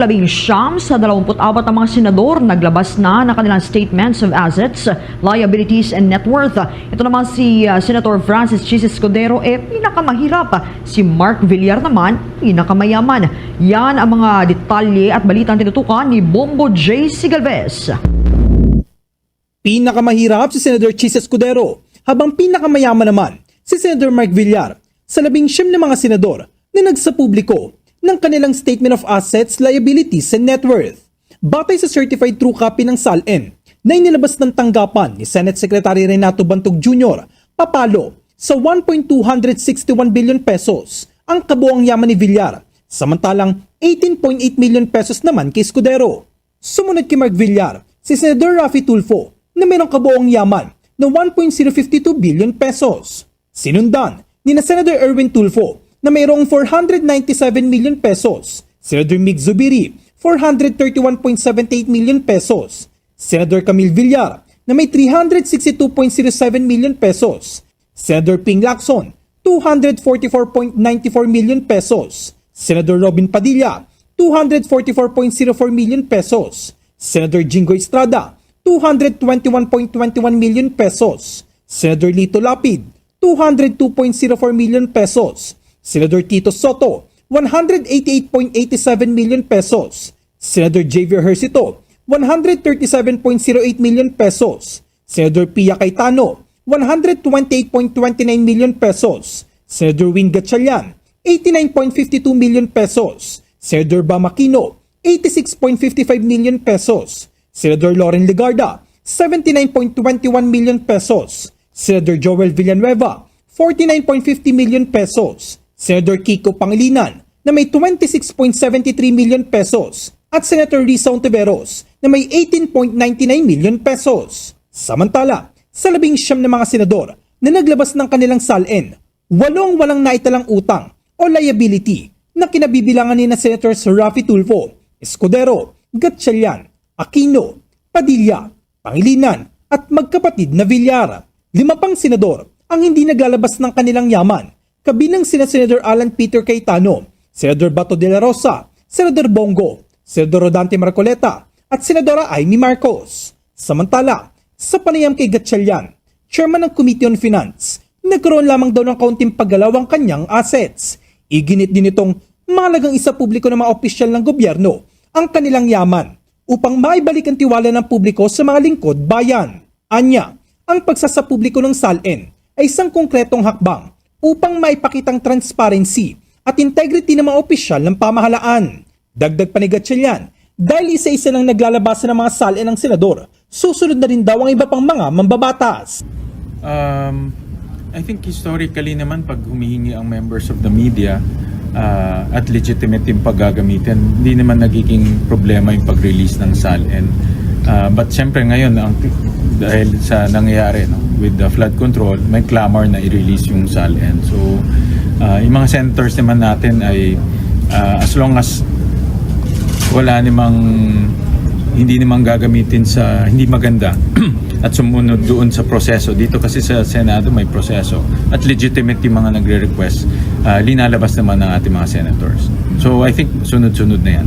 Labing siyam sa 24 ang mga senador naglabas na ng kanilang statements of assets, liabilities, and net worth. Ito naman si uh, Senator Francis Chis Escudero, eh pinakamahirap. Si Mark Villar naman, pinakamayaman. Yan ang mga detalye at balitang tinutukan ni Bombo J. Sigalvez. Pinakamahirap si Senator Chis Escudero, habang pinakamayaman naman si Senator Mark Villar sa labing siyam na mga senador na nagsapubliko ng kanilang Statement of Assets, Liabilities and Net Worth. Batay sa Certified True Copy ng SALN na inilabas ng tanggapan ni Senate Secretary Renato Bantog Jr. papalo sa 1.261 billion pesos ang kabuang yaman ni Villar, samantalang 18.8 million pesos naman kay Escudero. Sumunod kay Mark Villar, si Senator Rafi Tulfo na mayroong kabuong yaman na 1.052 billion pesos. Sinundan ni na Senator Erwin Tulfo na mayroong 497 million pesos. Senator Mig Zubiri, 431.78 million pesos. Senator Camille Villar na may 362.07 million pesos. Senator Ping Lacson, 244.94 million pesos. Senator Robin Padilla, 244.04 million pesos. Senator Jingo Estrada, 221.21 million pesos. Senator Lito Lapid, 202.04 million pesos. Senator Tito Soto, 188.87 million pesos. Senator Javier Hercito, 137.08 million pesos. Senator Pia Cayetano, 128.29 million pesos. Senator Win Gatchalian, 89.52 million pesos. Senator Bamakino, 86.55 million pesos. Senador Loren Legarda, 79.21 million pesos. Senador Joel Villanueva, 49.50 million pesos. Senador Kiko Pangilinan na may 26.73 million pesos at Senator Risa Ontiveros na may 18.99 million pesos. Samantala, sa labing siyam na mga senador na naglabas ng kanilang salin, walong walang naitalang utang o liability na kinabibilangan ni na Senators Rafi Tulfo, Escudero, Gatchalian, Aquino, Padilla, Pangilinan at magkapatid na Villar. Lima pang senador ang hindi naglalabas ng kanilang yaman, kabilang sina Senator Alan Peter Cayetano, Senador Bato de la Rosa, Senador Bongo, Senador Rodante Marcoleta at Senadora Amy Marcos. Samantala, sa panayam kay Gatchalian, Chairman ng Committee on Finance, nagkaroon lamang daw ng kaunting paggalaw ang kanyang assets. Iginit din itong malagang isa publiko ng mga opisyal ng gobyerno ang kanilang yaman upang maibalik ang tiwala ng publiko sa mga lingkod bayan. Anya, ang pagsasapubliko ng SALN ay isang konkretong hakbang upang maipakitang transparency at integrity ng mga opisyal ng pamahalaan. Dagdag pa ni Gatchalian, dahil isa-isa nang naglalabasan ng mga SALN ng senador, susunod na rin daw ang iba pang mga mambabatas. Um, I think historically naman pag humihingi ang members of the media uh, at legitimate yung paggagamitin, hindi naman nagiging problema yung pag-release ng SALN. Uh, but syempre ngayon, ang, dahil sa nangyayari no, with the flood control, may clamor na i-release yung SALN. So, uh, yung mga senators naman natin ay uh, as long as wala namang hindi namang gagamitin sa hindi maganda at sumunod doon sa proseso. Dito kasi sa Senado may proseso at legitimate yung mga nagre-request. Uh, linalabas naman ng ating mga senators. So I think sunod-sunod na yan.